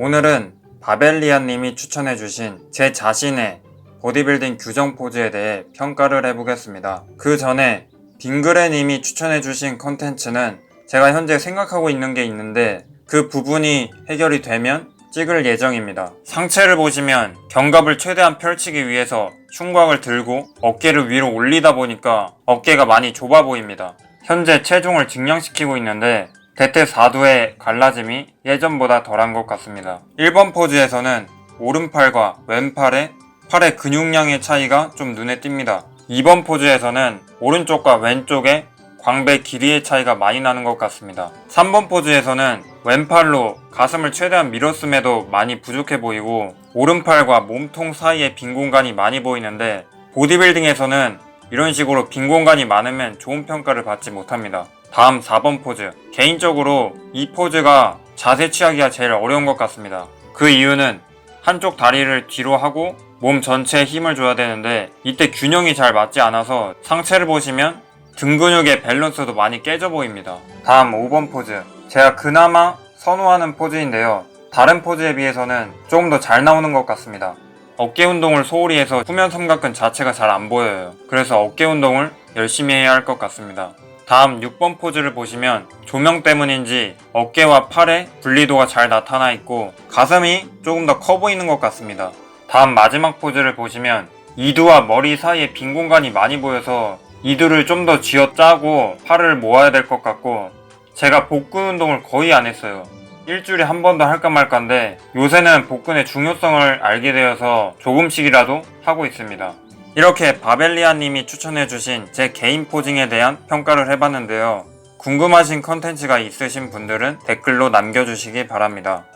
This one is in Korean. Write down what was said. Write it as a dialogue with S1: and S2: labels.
S1: 오늘은 바벨리아님이 추천해주신 제 자신의 보디빌딩 규정 포즈에 대해 평가를 해보겠습니다. 그 전에 빙그레님이 추천해주신 컨텐츠는 제가 현재 생각하고 있는 게 있는데 그 부분이 해결이 되면 찍을 예정입니다. 상체를 보시면 견갑을 최대한 펼치기 위해서 흉곽을 들고 어깨를 위로 올리다 보니까 어깨가 많이 좁아 보입니다. 현재 체중을 증량시키고 있는데 대퇴 4두의 갈라짐이 예전보다 덜한 것 같습니다. 1번 포즈에서는 오른팔과 왼팔의 팔의 근육량의 차이가 좀 눈에 띕니다. 2번 포즈에서는 오른쪽과 왼쪽의 광배 길이의 차이가 많이 나는 것 같습니다. 3번 포즈에서는 왼팔로 가슴을 최대한 밀었음에도 많이 부족해 보이고 오른팔과 몸통 사이에 빈 공간이 많이 보이는데 보디빌딩에서는 이런 식으로 빈 공간이 많으면 좋은 평가를 받지 못합니다. 다음 4번 포즈. 개인적으로 이 포즈가 자세 취하기가 제일 어려운 것 같습니다. 그 이유는 한쪽 다리를 뒤로 하고 몸 전체에 힘을 줘야 되는데 이때 균형이 잘 맞지 않아서 상체를 보시면 등 근육의 밸런스도 많이 깨져 보입니다. 다음 5번 포즈. 제가 그나마 선호하는 포즈인데요. 다른 포즈에 비해서는 조금 더 잘 나오는 것 같습니다. 어깨 운동을 소홀히 해서 후면 삼각근 자체가 잘 안 보여요. 그래서 어깨 운동을 열심히 해야 할 것 같습니다. 다음 6번 포즈를 보시면 조명 때문인지 어깨와 팔의 분리도가 잘 나타나 있고 가슴이 조금 더 커 보이는 것 같습니다. 다음 마지막 포즈를 보시면 이두와 머리 사이에 빈 공간이 많이 보여서 이두를 좀 더 쥐어 짜고 팔을 모아야 될 것 같고 제가 복근 운동을 거의 안 했어요. 일주일에 한 번 더 할까 말까인데 요새는 복근의 중요성을 알게 되어서 조금씩이라도 하고 있습니다. 이렇게 바벨리아님이 추천해주신 제 개인 포징에 대한 평가를 해봤는데요. 궁금하신 컨텐츠가 있으신 분들은 댓글로 남겨주시기 바랍니다.